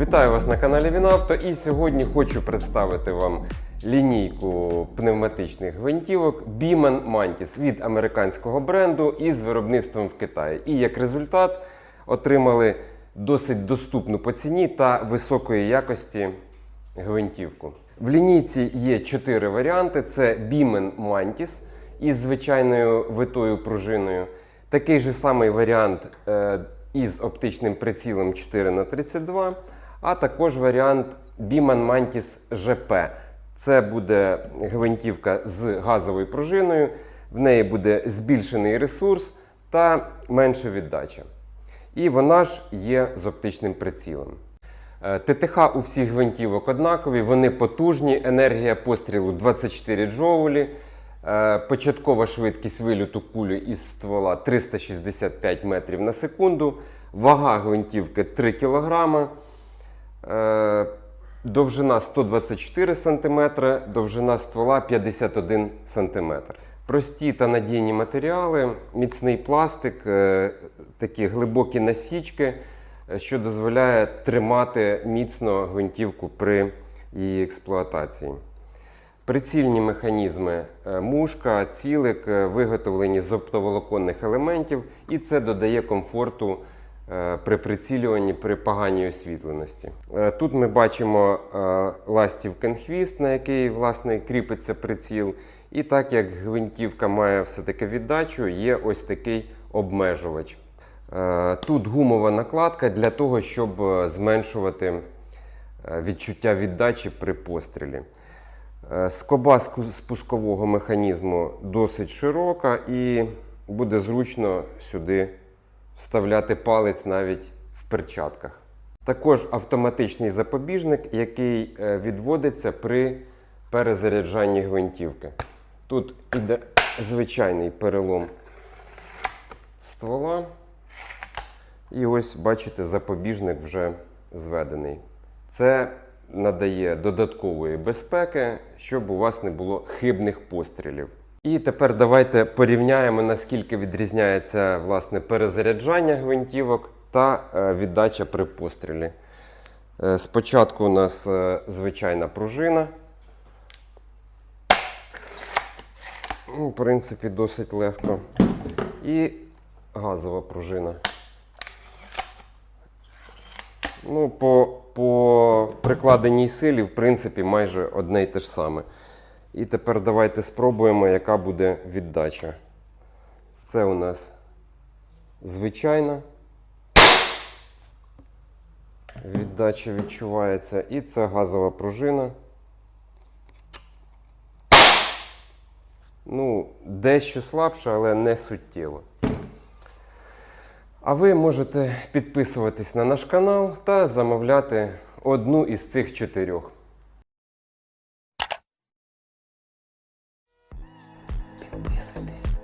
Вітаю вас на каналі Вінавто і сьогодні хочу представити вам лінійку пневматичних гвинтівок Bieman Mantis від американського бренду із виробництвом в Китаї. І як результат отримали досить доступну по ціні та високої якості гвинтівку. В лінійці є чотири варіанти: це Bieman Mantis із звичайною витою пружиною. Такий же самий варіант е, із оптичним прицілом 4х32, а також варіант Bieman Mantis GP. Це буде гвинтівка з газовою пружиною, в неї буде збільшений ресурс та менша віддача. І вона ж є з оптичним прицілом. Е, ТТХ у всіх гвинтівок однакові, вони потужні, енергія пострілу 24 джоулі. Е, Початкова швидкість вильоту кулі із ствола 365 метрів на секунду. Вага гвинтівки 3 кг. Е, Довжина 124 см, довжина ствола 51 см. Прості та надійні матеріали, міцний пластик, е, такі глибокі насічки, е, що дозволяє тримати міцно гвинтівку при її експлуатації. Прицільні механізми мушка, цілик виготовлені з оптоволоконних елементів, і це додає комфорту при прицілюванні при поганій освітленості. Е, Тут ми бачимо е, ластівкин хвіст, на який власне кріпиться приціл. І так як гвинтівка має все-таки віддачу, є ось такий обмежувач. Е, Тут гумова накладка для того, щоб е, зменшувати е, відчуття віддачі при пострілі. Е, Скоба спускового механізму досить широка і буде зручно сюди вставляти палець навіть в перчатках. Також автоматичний запобіжник, який е, відводиться при перезаряджанні гвинтівки. Тут іде звичайний перелом ствола. І ось бачите, запобіжник вже зведений. Це надає додаткової безпеки, щоб у вас не було хибних пострілів. І тепер давайте порівняємо, наскільки відрізняється власне перезаряджання гвинтівок та е, віддача при пострілі. Е, Спочатку у нас е, звичайна пружина. Ну, В принципі, досить легко. І газова пружина. Ну, по, по прикладеній силі, в принципі, майже одне й те ж саме. І тепер давайте спробуємо, яка буде віддача. Це у нас звичайна. Віддача відчувається. І це газова пружина. Ну, дещо слабше, але не суттєво. А ви можете підписуватись на наш канал та замовляти одну із цих чотирьох. Підписуйтесь.